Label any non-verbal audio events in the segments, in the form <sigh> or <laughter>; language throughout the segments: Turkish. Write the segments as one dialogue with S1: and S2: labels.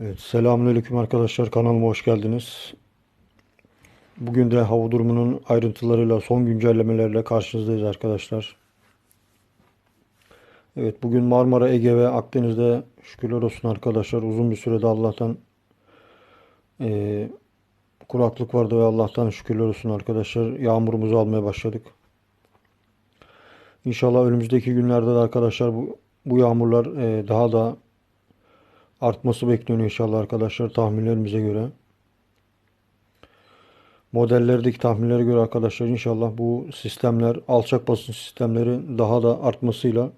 S1: Evet, selamünaleyküm arkadaşlar. Kanalıma hoş geldiniz. Bugün de hava durumunun ayrıntılarıyla, son güncellemelerle karşınızdayız arkadaşlar. Evet, bugün Marmara, Ege ve Akdeniz'de şükürler olsun arkadaşlar. Uzun bir sürede Allah'tan eee, kuraklık vardı ve Allah'tan şükürler olsun arkadaşlar. Yağmurumuzu almaya başladık. İnşallah önümüzdeki günlerde de arkadaşlar bu, bu yağmurlar eee, daha da artması bekleniyor inşallah arkadaşlar tahminlerimize göre. Modellerdeki tahminlere göre arkadaşlar inşallah bu sistemler alçak basınç sistemleri daha da artmasıyla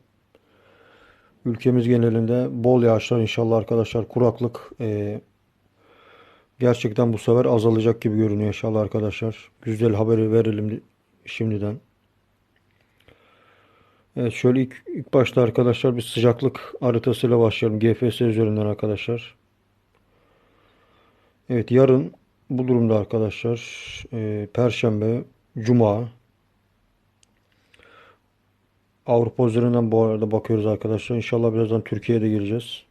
S1: ülkemiz genelinde bol yağışlar inşallah arkadaşlar kuraklık eee, gerçekten bu sefer azalacak gibi görünüyor inşallah arkadaşlar. Güzel haberi verelim şimdiden. Evet şöyle ilk, ilk başta arkadaşlar bir sıcaklık haritasıyla başlayalım. GFS üzerinden arkadaşlar. Evet yarın bu durumda arkadaşlar e, Perşembe, Cuma Avrupa üzerinden bu arada bakıyoruz arkadaşlar. İnşallah birazdan Türkiye'ye de gireceğiz.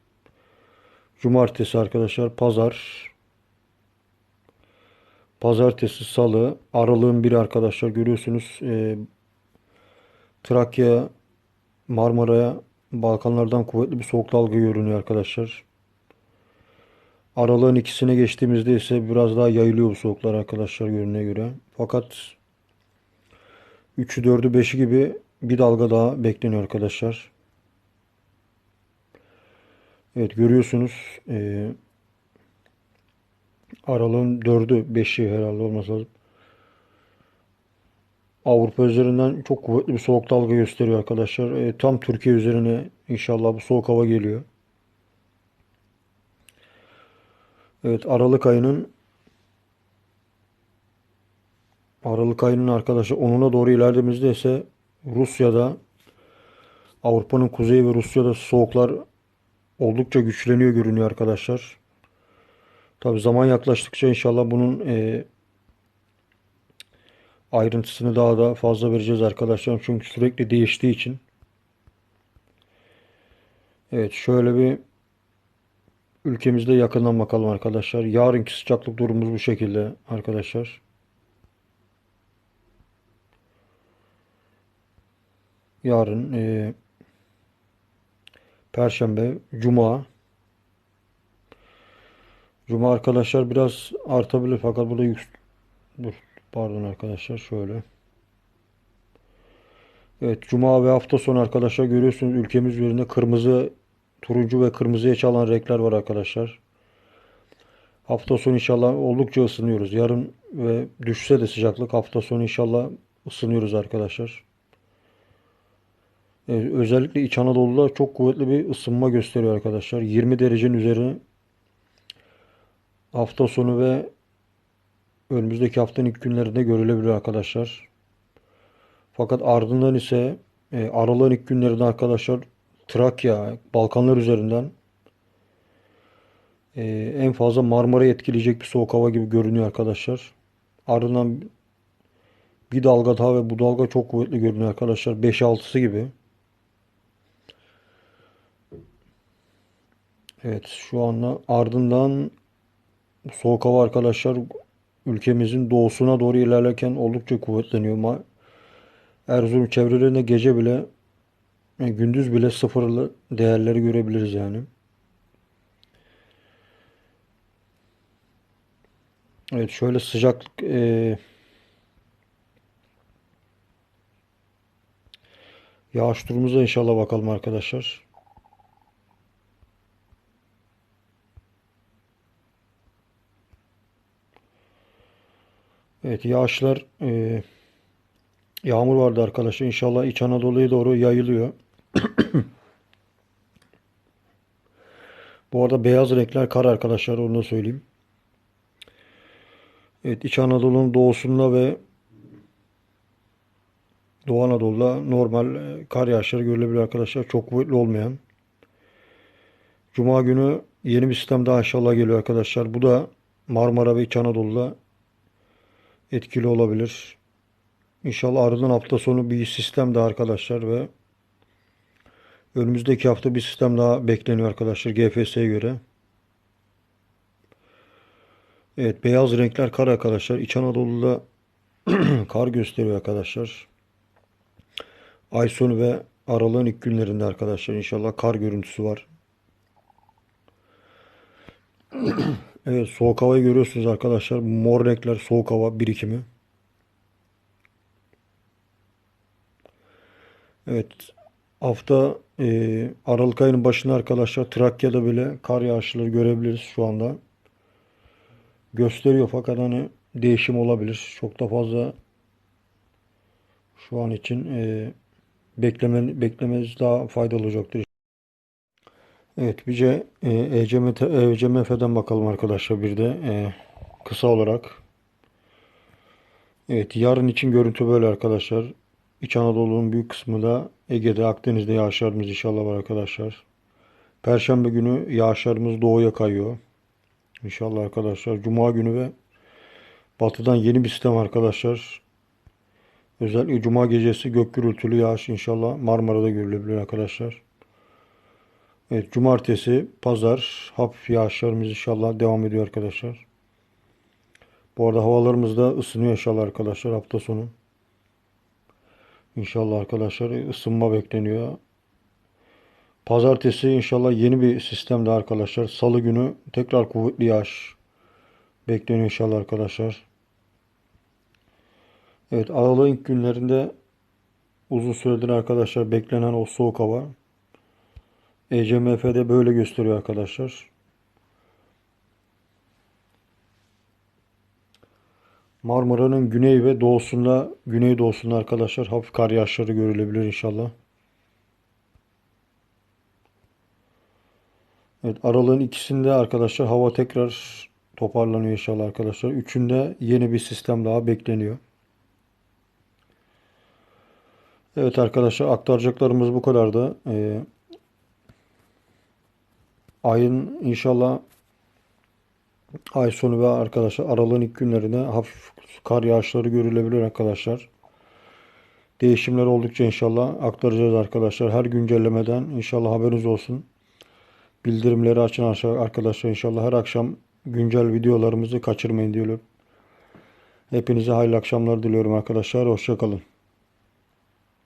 S1: Cumartesi arkadaşlar Pazar Pazartesi, Salı, Aralığın biri arkadaşlar görüyorsunuz. E, Trakya, Marmara'ya Balkanlardan kuvvetli bir soğuk dalga görünüyor arkadaşlar. Aralığın ikisine geçtiğimizde ise biraz daha yayılıyor bu soğuklar arkadaşlar görününe göre. Fakat 3'ü 4'ü 5'i gibi bir dalga daha bekleniyor arkadaşlar. Evet görüyorsunuz e, aralığın 4'ü 5'i herhalde olmasa lazım. Avrupa üzerinden çok kuvvetli bir soğuk dalga gösteriyor arkadaşlar. E, tam Türkiye üzerine inşallah bu soğuk hava geliyor. Evet Aralık ayının Aralık ayının arkadaşlar 10'una doğru ilerlediğimizde ise Rusya'da Avrupa'nın kuzeyi ve Rusya'da soğuklar oldukça güçleniyor görünüyor arkadaşlar. Tabi zaman yaklaştıkça inşallah bunun e, ayrıntısını daha da fazla vereceğiz arkadaşlar. Çünkü sürekli değiştiği için. Evet şöyle bir ülkemizde yakından bakalım arkadaşlar. Yarınki sıcaklık durumumuz bu şekilde arkadaşlar. Yarın e, Perşembe, Cuma. Cuma arkadaşlar biraz artabilir fakat burada yük... Dur, pardon arkadaşlar şöyle. Evet Cuma ve hafta sonu arkadaşlar görüyorsunuz ülkemiz üzerinde kırmızı, turuncu ve kırmızıya çalan renkler var arkadaşlar. Hafta sonu inşallah oldukça ısınıyoruz. Yarın ve düşse de sıcaklık hafta sonu inşallah ısınıyoruz arkadaşlar. Evet, özellikle İç Anadolu'da çok kuvvetli bir ısınma gösteriyor arkadaşlar. 20 derecenin üzeri hafta sonu ve önümüzdeki haftanın ilk günlerinde görülebilir arkadaşlar. Fakat ardından ise e, aralığın ilk günlerinde arkadaşlar Trakya, Balkanlar üzerinden e, en fazla Marmara'yı etkileyecek bir soğuk hava gibi görünüyor arkadaşlar. Ardından bir dalga daha ve bu dalga çok kuvvetli görünüyor arkadaşlar. 5-6'sı gibi. Evet şu anda ardından soğuk hava arkadaşlar ülkemizin doğusuna doğru ilerlerken oldukça kuvvetleniyor. Ma- Erzurum çevrelerinde gece bile e, gündüz bile sıfırlı değerleri görebiliriz yani. Evet şöyle sıcaklık e, yağış durumumuza inşallah bakalım arkadaşlar. Evet yağışlar e, yağmur vardı arkadaşlar. İnşallah İç Anadolu'ya doğru yayılıyor. Bu arada beyaz renkler kar arkadaşlar onu da söyleyeyim. Evet İç Anadolu'nun doğusunda ve Doğu Anadolu'da normal e, kar yağışları görülebilir arkadaşlar. Çok kuvvetli olmayan. Cuma günü yeni bir sistem daha inşallah geliyor arkadaşlar. Bu da Marmara ve İç Anadolu'da etkili olabilir. İnşallah ardından hafta sonu bir sistem daha arkadaşlar ve önümüzdeki hafta bir sistem daha bekleniyor arkadaşlar GFS'ye göre. Evet beyaz renkler kar arkadaşlar. İç Anadolu'da <clears throat> kar gösteriyor arkadaşlar. Ay sonu ve aralığın ilk günlerinde arkadaşlar inşallah kar görüntüsü var. <clears throat> Evet soğuk havayı görüyorsunuz arkadaşlar. Mor renkler soğuk hava birikimi. Evet hafta e, Aralık ayının başında arkadaşlar Trakya'da bile kar yağışları görebiliriz şu anda. Gösteriyor fakat hani değişim olabilir. Çok da fazla şu an için e, bekleme, beklemeniz daha faydalı olacaktır. Evet, bir de e, ECM, ECMF'den bakalım arkadaşlar bir de e, kısa olarak. Evet, yarın için görüntü böyle arkadaşlar. İç Anadolu'nun büyük kısmı da Ege'de, Akdeniz'de yağışlarımız inşallah var arkadaşlar. Perşembe günü yağışlarımız doğuya kayıyor. İnşallah arkadaşlar. Cuma günü ve batıdan yeni bir sistem arkadaşlar. Özellikle Cuma gecesi gök gürültülü yağış inşallah Marmara'da görülebilir arkadaşlar. Evet, cumartesi, pazar hafif yağışlarımız inşallah devam ediyor arkadaşlar. Bu arada havalarımız da ısınıyor inşallah arkadaşlar hafta sonu. İnşallah arkadaşlar ısınma bekleniyor. Pazartesi inşallah yeni bir sistemde arkadaşlar. Salı günü tekrar kuvvetli yağış bekleniyor inşallah arkadaşlar. Evet aralığın ilk günlerinde uzun süredir arkadaşlar beklenen o soğuk hava ECMF'de böyle gösteriyor arkadaşlar. Marmara'nın güney ve doğusunda, güney doğusunda arkadaşlar hafif kar yağışları görülebilir inşallah. Evet aralığın ikisinde arkadaşlar hava tekrar toparlanıyor inşallah arkadaşlar. Üçünde yeni bir sistem daha bekleniyor. Evet arkadaşlar aktaracaklarımız bu kadardı. Ee, ayın inşallah ay sonu ve arkadaşlar aralığın ilk günlerinde hafif kar yağışları görülebilir arkadaşlar. Değişimler oldukça inşallah aktaracağız arkadaşlar. Her güncellemeden inşallah haberiniz olsun. Bildirimleri açın arkadaşlar inşallah her akşam güncel videolarımızı kaçırmayın diyorum. Hepinize hayırlı akşamlar diliyorum arkadaşlar. Hoşçakalın.